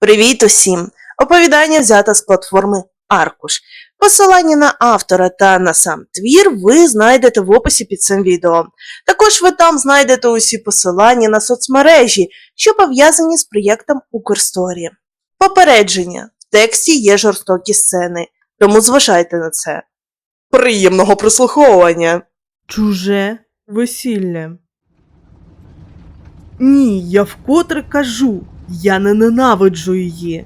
Привіт усім! Оповідання взято з платформи Аркуш. Посилання на автора та на сам твір ви знайдете в описі під цим відео. Також ви там знайдете усі посилання на соцмережі, що пов'язані з проєктом Укрсторі. Попередження: в тексті є жорстокі сцени, тому зважайте на це. Приємного прослуховування! Чуже весілля. Ні, я вкотре кажу, я не ненавиджу її.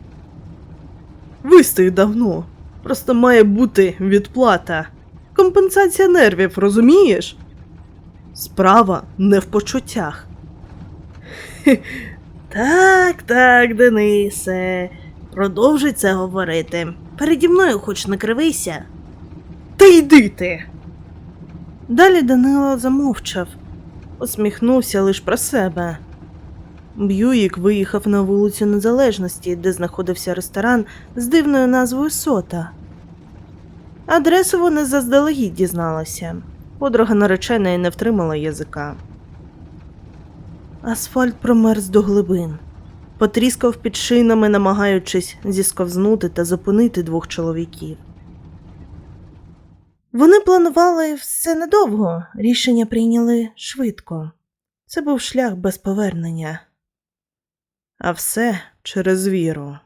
Вистих давно. Просто має бути відплата. Компенсація нервів, розумієш? Справа не в почуттях. Так, так, Денисе. Продовжуй це говорити. Переді мною хоч не кривися. Та йди ти. Далі Данило замовчав, усміхнувся лише про себе. Б'юїк виїхав на вулицю Незалежності, де знаходився ресторан з дивною назвою Сота. Адресу вони заздалегідь дізналася. Подруга нареченої не втримала язика. Асфальт промерз до глибин, потріскав під шинами, намагаючись зісковзнути та зупинити двох чоловіків. Вони планували все недовго, рішення прийняли швидко. Це був шлях без повернення. А все через віру.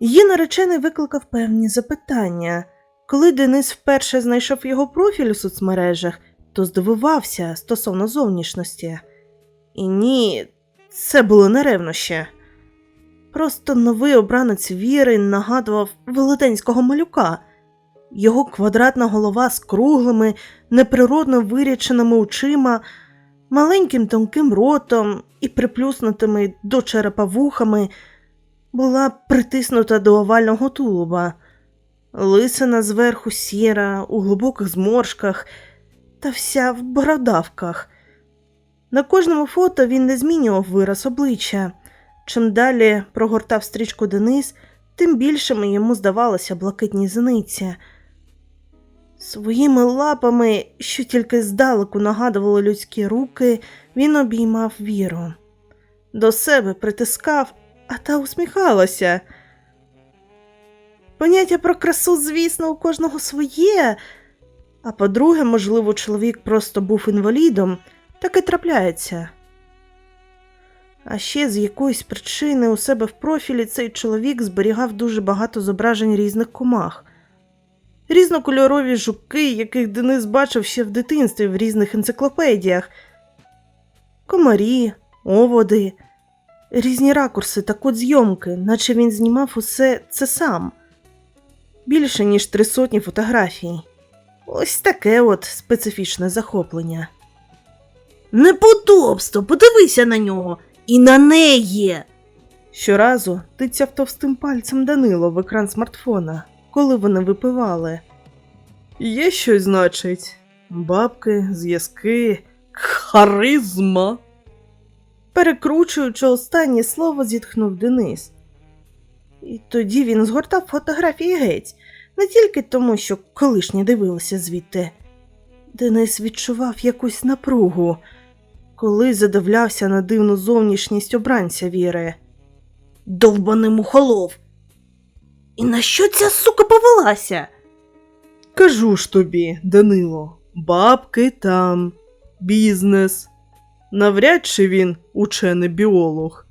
Її наречений викликав певні запитання. Коли Денис вперше знайшов його профіль у соцмережах, то здивувався стосовно зовнішності. І ні, це було не ревнощі. Просто новий обранець віри нагадував велетенського малюка. Його квадратна голова з круглими, неприродно виряченими очима, маленьким тонким ротом і приплюснутими до черепа вухами була притиснута до овального тулуба, лисина зверху сіра, у глибоких зморшках та вся в бородавках. На кожному фото він не змінював вираз обличчя. Чим далі прогортав стрічку Денис, тим більшими йому здавалося блакитні зениці. Своїми лапами, що тільки здалеку нагадували людські руки, він обіймав віру. До себе притискав, а та усміхалася. Поняття про красу, звісно, у кожного своє. А по-друге, можливо, чоловік просто був інвалідом, так і трапляється. А ще з якоїсь причини у себе в профілі цей чоловік зберігав дуже багато зображень різних комах. Різнокольорові жуки, яких Денис бачив ще в дитинстві в різних енциклопедіях, комарі, оводи, різні ракурси та код зйомки, наче він знімав усе це сам. Більше ніж три сотні фотографій. Ось таке от специфічне захоплення. Неподобство, подивися на нього і на неї. Щоразу тицяв товстим пальцем Данило в екран смартфона, коли вони випивали. Є щось, значить, бабки, зв'язки, харизма. Перекручуючи останнє слово, зітхнув Денис. І тоді він згортав фотографії геть, не тільки тому, що колишні дивилися звідти. Денис відчував якусь напругу, коли задивлявся на дивну зовнішність обранця Віри. Довбаний мухолов. І на що ця сука повелася? Кажу ж тобі, Данило, бабки там, бізнес. Навряд чи він учений біолог.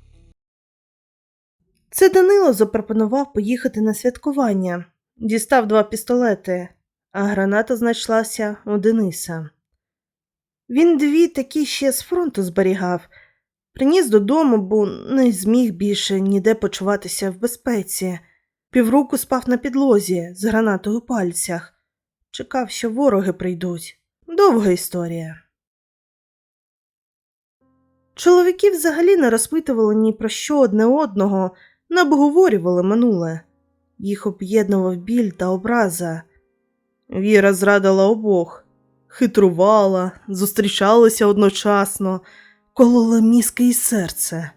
Це Данило запропонував поїхати на святкування, дістав два пістолети, а граната знайшлася у Дениса. Він дві такі ще з фронту зберігав, приніс додому, бо не зміг більше ніде почуватися в безпеці. Півроку спав на підлозі з гранатою у пальцях, чекав, що вороги прийдуть. Довга історія. Чоловіки взагалі не розпитували ні про що одне одного, не обговорювали минуле. Їх об'єднував біль та образа. Віра зрадила обох, хитрувала, зустрічалися одночасно, колола мізки і серце.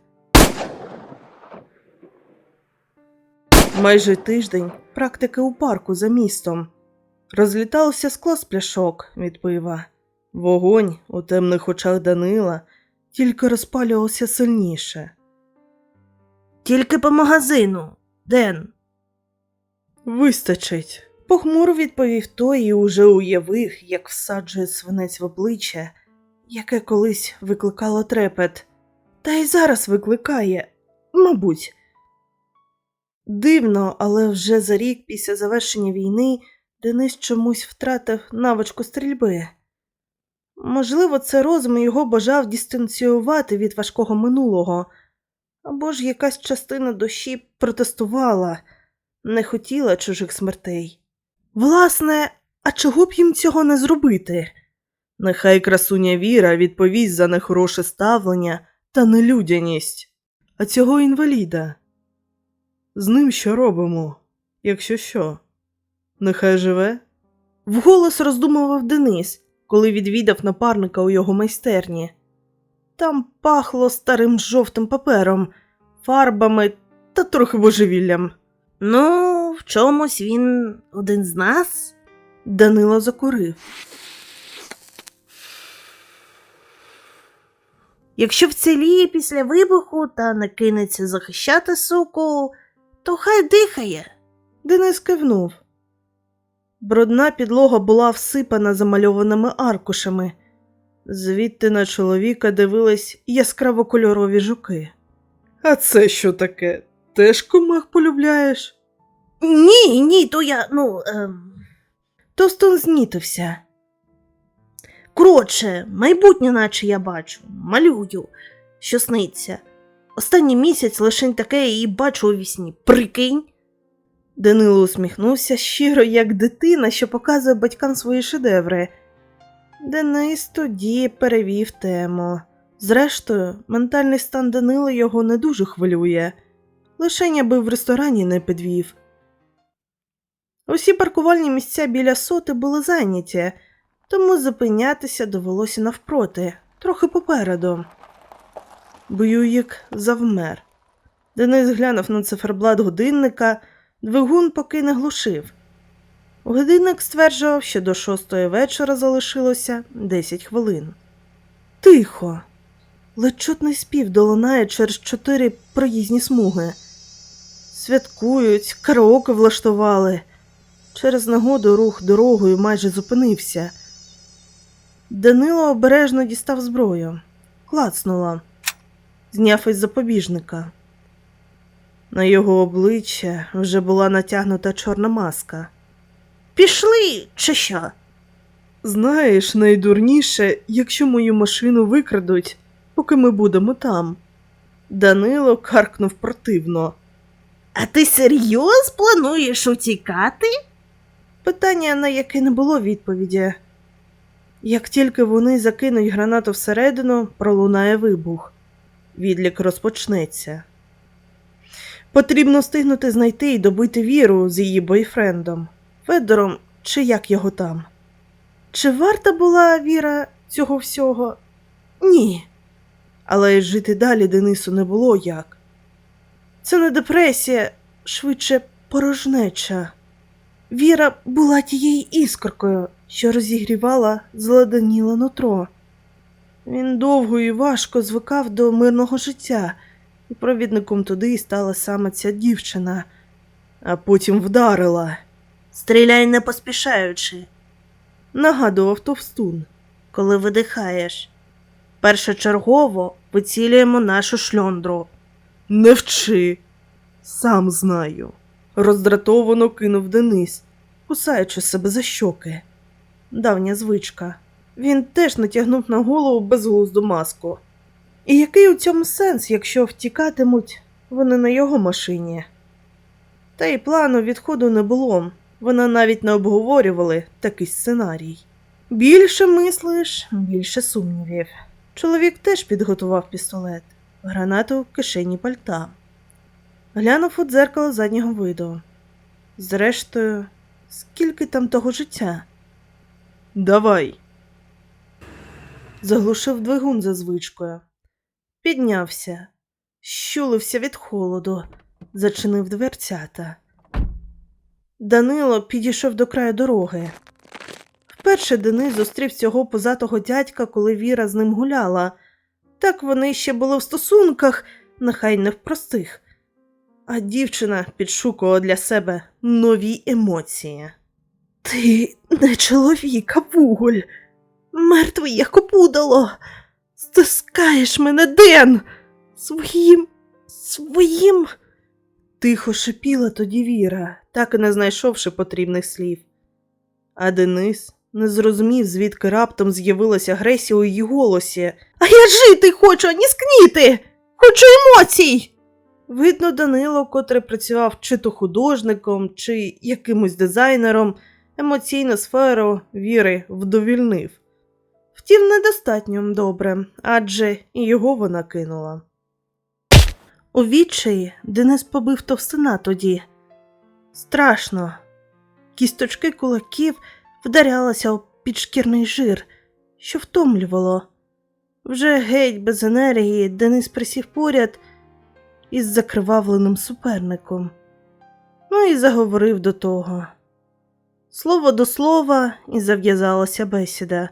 Майже тиждень практики у парку за містом. Розліталося скло з пляшок від пива. Вогонь у темних очах Данила тільки розпалювався сильніше. Тільки по магазину. Ден. Вистачить. Похмуро відповів той і уже уявив, як всаджує свинець в обличчя, яке колись викликало трепет. Та й зараз викликає, мабуть. Дивно, але вже за рік після завершення війни Денис чомусь втратив навичку стрільби. Можливо, це розум його бажав дистанціювати від важкого минулого, або ж якась частина душі протестувала, не хотіла чужих смертей. Власне, а чого б їм цього не зробити? Нехай красуня Віра відповість за нехороше ставлення та нелюдяність, а цього інваліда. З ним що робимо, якщо що? Нехай живе? Вголос роздумував Денис, коли відвідав напарника у його майстерні. Там пахло старим жовтим папером, фарбами та трохи божевіллям. Ну, в чомусь він один з нас? Данило закурив. Якщо вціліє після вибуху та не кинеться захищати суку, то хай дихає. Денис кивнув. Брудна підлога була всипана замальованими аркушами. Звідти на чоловіка дивились яскраво кольорові жуки. А це що таке? Теж комах полюбляєш? Ні, ні, то я, ну. Ем... Тостон знітився. Коротше, майбутнє, наче я бачу, малюю, що сниться. Останній місяць лишень таке і бачу у вісні. Прикинь. Данило усміхнувся щиро, як дитина, що показує батькам свої шедеври. Денис тоді перевів тему. Зрештою, ментальний стан Данила його не дуже хвилює, лишень аби в ресторані не підвів. Усі паркувальні місця біля соти були зайняті, тому зупинятися довелося навпроти, трохи попереду. Буюїк завмер. Денис глянув на циферблат годинника, двигун поки не глушив. Годинник стверджував, що до шостої вечора залишилося 10 хвилин. Тихо. Ледь чутний спів долунає через чотири проїзні смуги. Святкують, караоке влаштували. Через нагоду рух дорогою майже зупинився. Данило обережно дістав зброю, клацнула, зняв із запобіжника. На його обличчя вже була натягнута чорна маска. Пішли, чи що? Знаєш, найдурніше, якщо мою машину викрадуть, поки ми будемо там. Данило каркнув противно. А ти серйоз плануєш утікати? Питання, на яке не було відповіді. Як тільки вони закинуть гранату всередину, пролунає вибух. Відлік розпочнеться. Потрібно встигнути знайти і добити віру з її бойфрендом, Федором, чи як його там. Чи варта була віра цього всього? Ні. Але жити далі Денису не було як. Це не депресія, швидше порожнеча. Віра була тією іскоркою, що розігрівала зладаніле нутро. Він довго і важко звикав до мирного життя, і провідником туди стала саме ця дівчина, а потім вдарила. Стріляй не поспішаючи, нагадував товстун, коли видихаєш. Першочергово вицілюємо нашу шльондру. Не вчи, сам знаю. Роздратовано кинув Денис, кусаючи себе за щоки. Давня звичка. Він теж натягнув на голову безглузду маску. І який у цьому сенс, якщо втікатимуть вони на його машині? Та й плану відходу не було, вона навіть не обговорювали такий сценарій. Більше мислиш, більше сумнівів. Чоловік теж підготував пістолет, гранату в кишені пальта. Глянув у дзеркало заднього виду. Зрештою, скільки там того життя? Давай. Заглушив двигун за звичкою. Піднявся, щулився від холоду, зачинив дверцята. Данило підійшов до краю дороги. Вперше Денис зустрів цього позатого дядька, коли Віра з ним гуляла. Так вони ще були в стосунках, нехай не в простих. а дівчина підшукувала для себе нові емоції. Ти не чоловік, а вуголь. Мертвий як опудало. Стискаєш мене, Ден. Своїм. своїм. Тихо шипіла тоді Віра, так і не знайшовши потрібних слів. А Денис не зрозумів, звідки раптом з'явилася агресія у її голосі. А я жити хочу, а не скніти! Хочу емоцій! Видно, Данило, котрий працював чи то художником, чи якимось дизайнером, емоційну сферу віри вдовільнив. Втім, недостатньо добре, адже і його вона кинула. У відчаї Денис побив товстина тоді. Страшно. Кісточки кулаків вдарялися у підшкірний жир, що втомлювало. Вже геть без енергії Денис присів поряд із закривавленим суперником. Ну і заговорив до того. Слово до слова, і зав'язалася бесіда.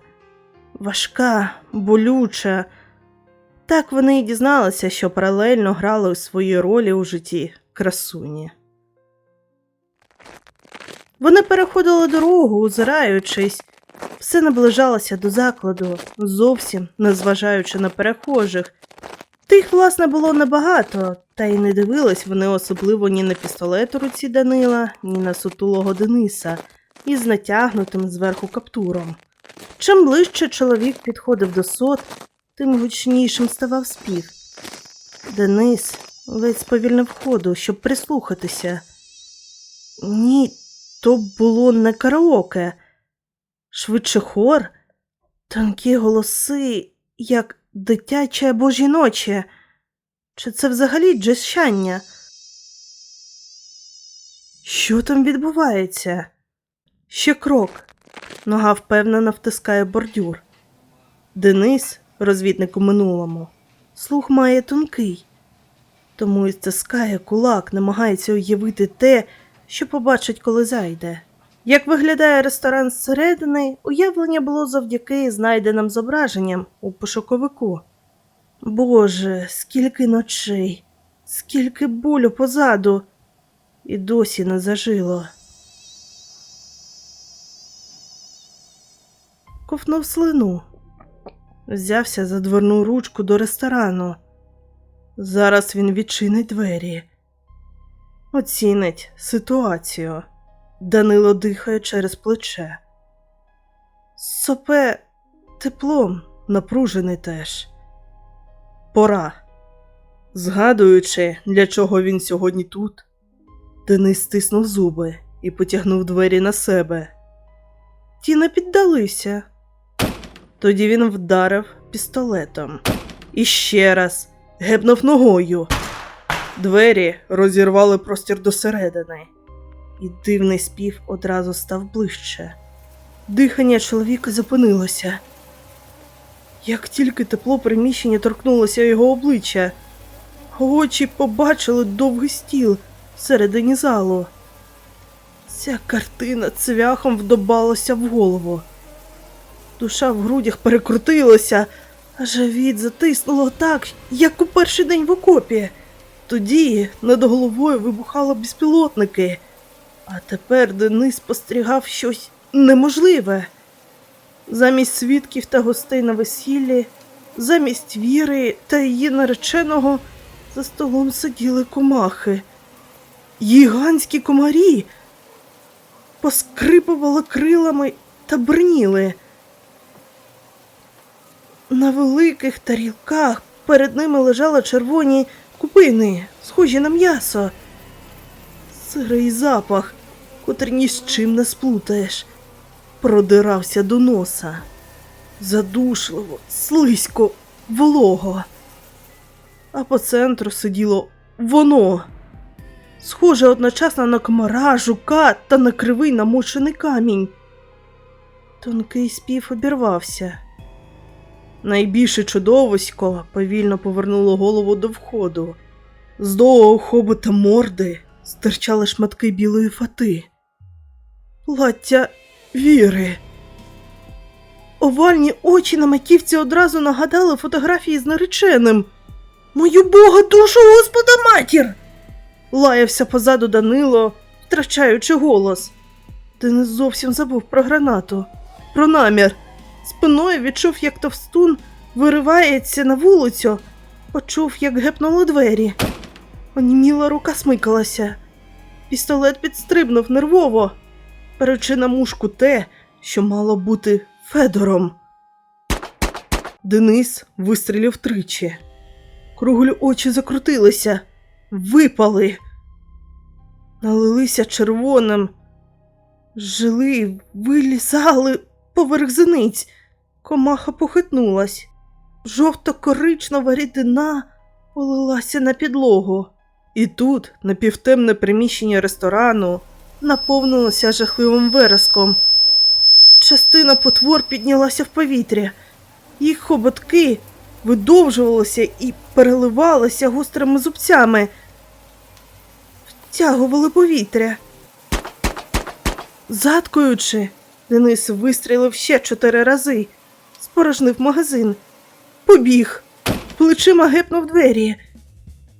Важка, болюча. Так вони й дізналися, що паралельно грали у свої ролі у житті красуні. Вони переходили дорогу, озираючись, все наближалося до закладу, зовсім не зважаючи на перехожих. Тих, власне, було небагато, та й не дивились вони особливо ні на пістолет у руці Данила, ні на сутулого Дениса із натягнутим зверху каптуром. Чим ближче чоловік підходив до сот, тим гучнішим ставав спів. Денис ледь сповільнив ходу, щоб прислухатися. Ні, то було не караоке, швидше хор, тонкі голоси, як дитяче або жіноче. Чи це взагалі джещання? Що там відбувається? Ще крок. Нога впевнено втискає бордюр. Денис, розвідник у минулому, слух має тонкий, тому і стискає кулак, намагається уявити те, що побачить, коли зайде. Як виглядає ресторан зсередини, уявлення було завдяки знайденим зображенням у пошуковику. Боже, скільки ночей, скільки болю позаду, і досі не зажило. Ковнув слину, взявся за дверну ручку до ресторану. Зараз він відчинить двері, оцінить ситуацію. Данило дихає через плече. Сопе теплом, напружений теж. Пора. Згадуючи, для чого він сьогодні тут, Денис стиснув зуби і потягнув двері на себе. Ті не піддалися. Тоді він вдарив пістолетом. І ще раз гепнув ногою. Двері розірвали простір досередини, і дивний спів одразу став ближче. Дихання чоловіка зупинилося. Як тільки тепло приміщення торкнулося його обличчя, очі побачили довгий стіл всередині залу. Ця картина цвяхом вдобалася в голову. Душа в грудях перекрутилася, а живіт затиснуло так, як у перший день в окопі. Тоді над головою вибухали безпілотники, а тепер Денис спостерігав щось неможливе. Замість свідків та гостей на весіллі, замість віри та її нареченого за столом сиділи комахи. Гігантські комарі поскрипували крилами та брніли. На великих тарілках перед ними лежали червоні купини, схожі на м'ясо. Сирий запах, котрий ні з чим не сплутаєш, продирався до носа. Задушливо, слизько, волого. А по центру сиділо воно, схоже одночасно на комара, жука та на кривий намочений камінь. Тонкий спів обірвався. Найбільше чудовисько повільно повернуло голову до входу. З довгого хобота морди стирчали шматки білої фати. Плаття віри. Овальні очі на маківці одразу нагадали фотографії з нареченим. Мою бога душу, господа матір! лаявся позаду Данило, втрачаючи голос. Денис зовсім забув про гранату, про намір. Спиною відчув, як товстун виривається на вулицю, почув, як гепнули двері. Оніміла рука смикалася. Пістолет підстрибнув нервово, беручи на мушку те, що мало бути Федором. Денис вистрілив тричі. Круглі очі закрутилися, випали, налилися червоним, жили, вилізали поверх зениць. Комаха похитнулась. Жовто-коричнева рідина полилася на підлогу. І тут напівтемне приміщення ресторану наповнилося жахливим вереском. Частина потвор піднялася в повітря. Їх хоботки видовжувалися і переливалися гострими зубцями, втягували повітря. Заткуючи, Денис вистрілив ще чотири рази, спорожнив магазин, побіг, плечима гепнув двері,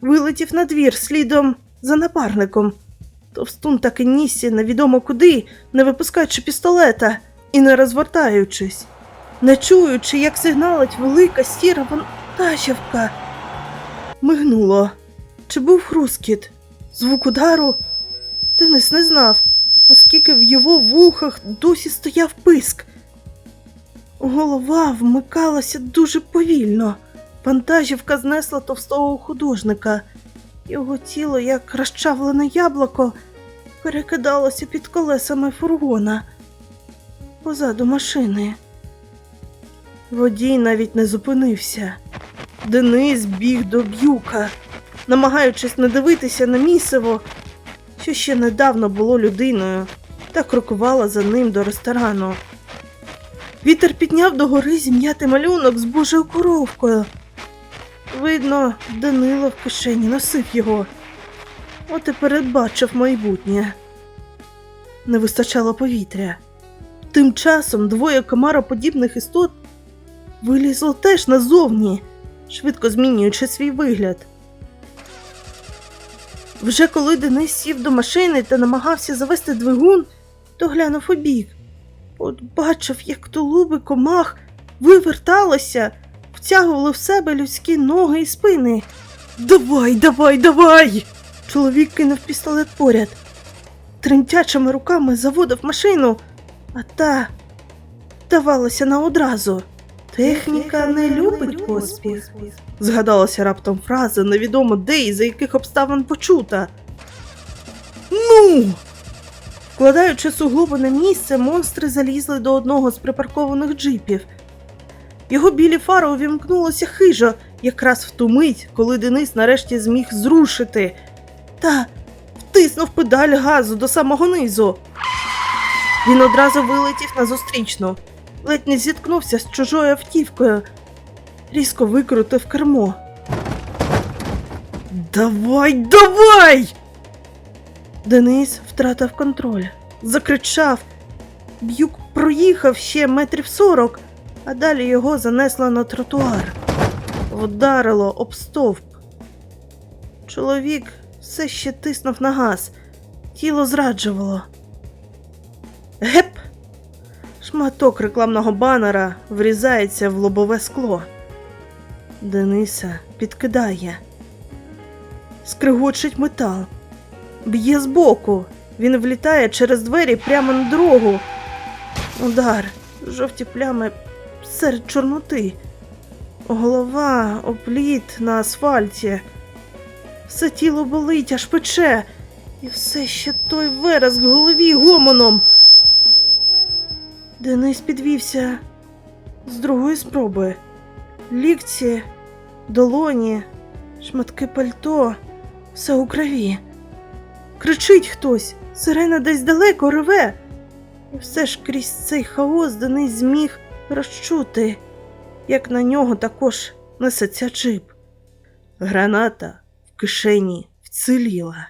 вилетів на двір слідом за напарником. Товстун так і нісся невідомо куди, не випускаючи пістолета і не розвертаючись, не чуючи, як сигналить велика сіра вантажівка. Мигнуло. Чи був хрускіт? Звук удару? Денис не знав, оскільки в його вухах досі стояв писк. Голова вмикалася дуже повільно. Вантажівка знесла товстого художника. Його тіло, як розчавлене яблуко, перекидалося під колесами фургона позаду машини. Водій навіть не зупинився. Денис біг до б'юка, намагаючись не дивитися на місиво, що ще недавно було людиною, та крокувала за ним до ресторану. Вітер підняв догори зім'ятий малюнок з божою коровкою. Видно, Данило в кишені носив його. От і передбачив майбутнє. Не вистачало повітря. Тим часом двоє комароподібних істот вилізло теж назовні, швидко змінюючи свій вигляд. Вже коли Денис сів до машини та намагався завести двигун, то глянув у бік. От бачив, як тулуби комах виверталося, втягували в себе людські ноги і спини. Давай, давай, давай! Чоловік кинув пістолет поряд. Тремтячими руками заводив машину, а та давалася на одразу. Техніка не любить поспіх. Згадалася раптом фраза, невідомо де і за яких обставин почута. Ну. Вкладаючи суглоби на місце, монстри залізли до одного з припаркованих джипів. Його білі фари увімкнулося хижо, якраз в ту мить, коли Денис нарешті зміг зрушити, та втиснув педаль газу до самого низу. Він одразу вилетів на зустрічну, ледь не зіткнувся з чужою автівкою, різко викрутив кермо. Давай, давай! Денис втратив контроль, закричав. Б'юк проїхав ще метрів сорок, а далі його занесло на тротуар. Вдарило об стовп. Чоловік все ще тиснув на газ, тіло зраджувало. Геп! Шматок рекламного банера врізається в лобове скло. Дениса підкидає. Скригочить метал. Б'є збоку. Він влітає через двері прямо на дорогу. Удар. Жовті плями серед чорноти. Голова опліт на асфальті. Все тіло болить, аж пече. І все ще той вереск в голові гомоном. Денис підвівся з другої спроби. Лікці, долоні, шматки пальто, все у крові. Кричить хтось, сирена десь далеко реве. І все ж крізь цей хаос Денис зміг розчути, як на нього також несеться джип. Граната в кишені вціліла.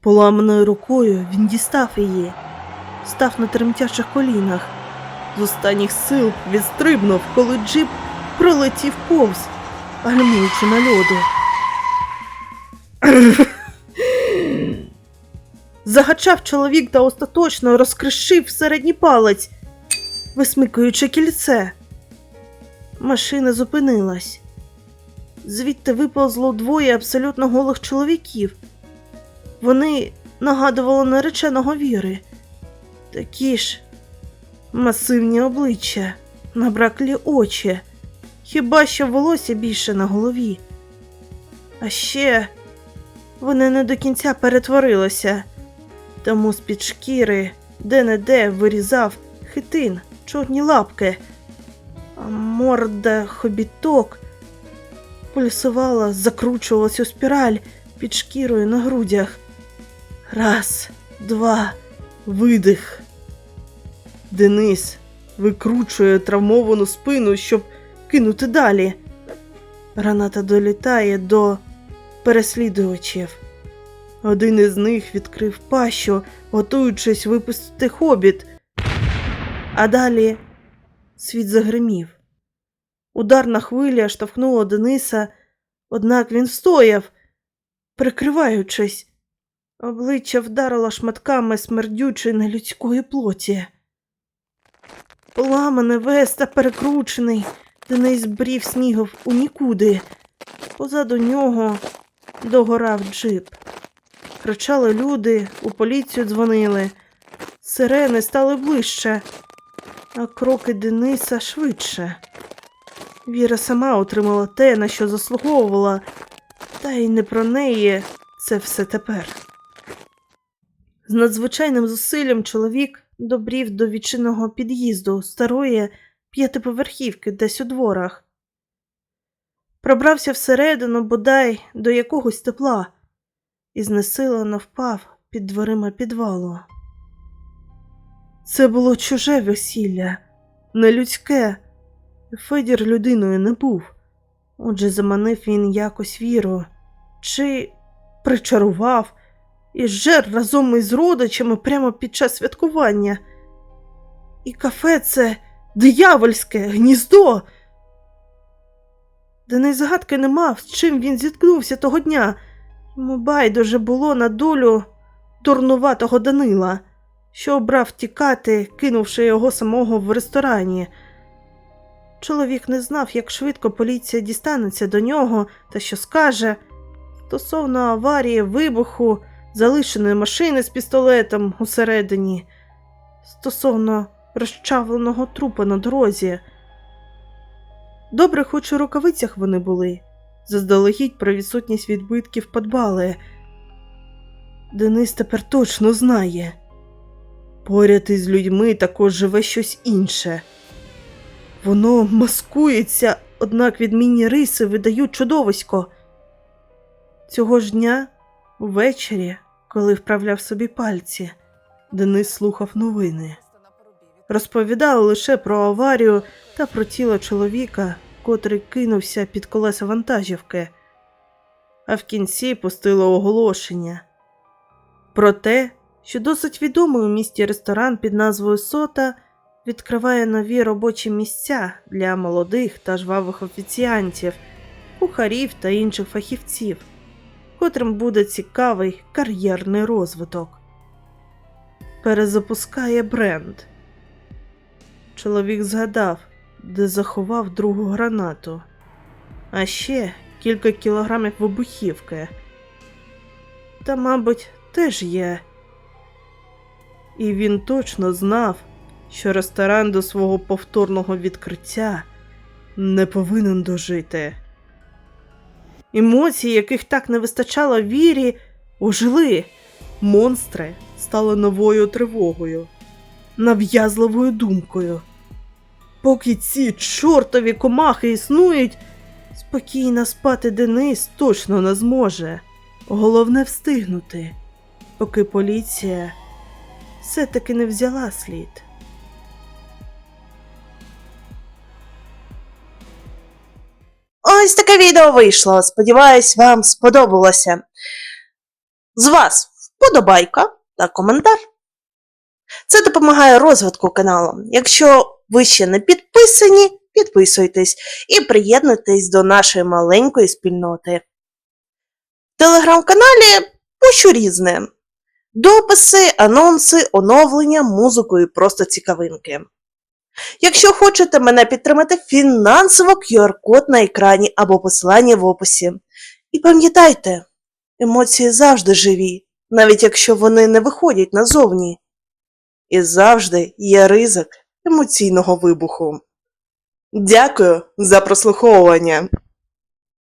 Поламаною рукою він дістав її, став на тремтячих колінах. З останніх сил відстрибнув, коли джип пролетів повз, гальмуючи на льоду. Загачав чоловік та остаточно розкришив середній палець, висмикуючи кільце. Машина зупинилась. Звідти виповзло двоє абсолютно голих чоловіків. Вони нагадували нареченого віри. Такі ж масивні обличчя, набраклі очі, хіба що волосся більше на голові. А ще вони не до кінця перетворилися, тому з-під шкіри де-не-де вирізав хитин, чорні лапки, а морда хобіток пульсувала, закручувалась у спіраль під шкірою на грудях. Раз, два, видих. Денис викручує травмовану спину, щоб кинути далі. Граната долітає до переслідувачів. Один із них відкрив пащу, готуючись випустити хобіт. А далі світ загримів. Ударна хвиля штовхнула Дениса, однак він стояв, прикриваючись. Обличчя вдарило шматками смердючої нелюдської плоті. Поламане весь та перекручений, Денис брів снігов у нікуди. Позаду нього догорав джип. Кричали люди, у поліцію дзвонили. Сирени стали ближче, а кроки Дениса швидше. Віра сама отримала те, на що заслуговувала, та й не про неї це все тепер. З надзвичайним зусиллям чоловік добрів до відчинного під'їзду старої п'ятиповерхівки десь у дворах. Пробрався всередину, бодай до якогось тепла, і знесилено впав під дверима підвалу. Це було чуже весілля, не людське. Федір людиною не був. Отже, заманив він якось віру, чи причарував і жер разом із родичами прямо під час святкування. І кафе це диявольське гніздо. Денис згадки не мав, з чим він зіткнувся того дня. Йому байдуже було на долю дурнуватого Данила, що обрав тікати, кинувши його самого в ресторані. Чоловік не знав, як швидко поліція дістанеться до нього та що скаже. Стосовно аварії, вибуху, залишеної машини з пістолетом усередині, стосовно розчавленого трупа на дорозі. Добре, хоч у рукавицях вони були. Заздалегідь про відсутність відбитків подбали. Денис тепер точно знає. Поряд із людьми також живе щось інше. Воно маскується, однак відмінні риси видають чудовисько. Цього ж дня, увечері, коли вправляв собі пальці, Денис слухав новини. Розповідали лише про аварію та про тіло чоловіка, котрий кинувся під колеса вантажівки, а в кінці пустило оголошення про те, що досить відомий у місті ресторан під назвою Сота відкриває нові робочі місця для молодих та жвавих офіціантів, кухарів та інших фахівців, котрим буде цікавий кар'єрний розвиток. Перезапускає бренд. Чоловік згадав, де заховав другу гранату, а ще кілька кілограмів вибухівки. Та, мабуть, теж є. І він точно знав, що ресторан до свого повторного відкриття не повинен дожити. Емоції, яких так не вистачало вірі, ожили. Монстри стали новою тривогою, нав'язливою думкою. Поки ці чортові комахи існують, спокійно спати Денис точно не зможе. Головне встигнути, поки поліція все-таки не взяла слід. Ось таке відео вийшло. Сподіваюсь, вам сподобалося. З вас вподобайка та коментар. Це допомагає розвитку каналу. Якщо ви ще не підписані, підписуйтесь і приєднуйтесь до нашої маленької спільноти. В телеграм-каналі пущу різне. дописи, анонси, оновлення, музику і просто цікавинки. Якщо хочете мене підтримати фінансово, QR-код на екрані або посилання в описі. І пам'ятайте, емоції завжди живі, навіть якщо вони не виходять назовні. І завжди є ризик емоційного вибуху. Дякую за прослуховування.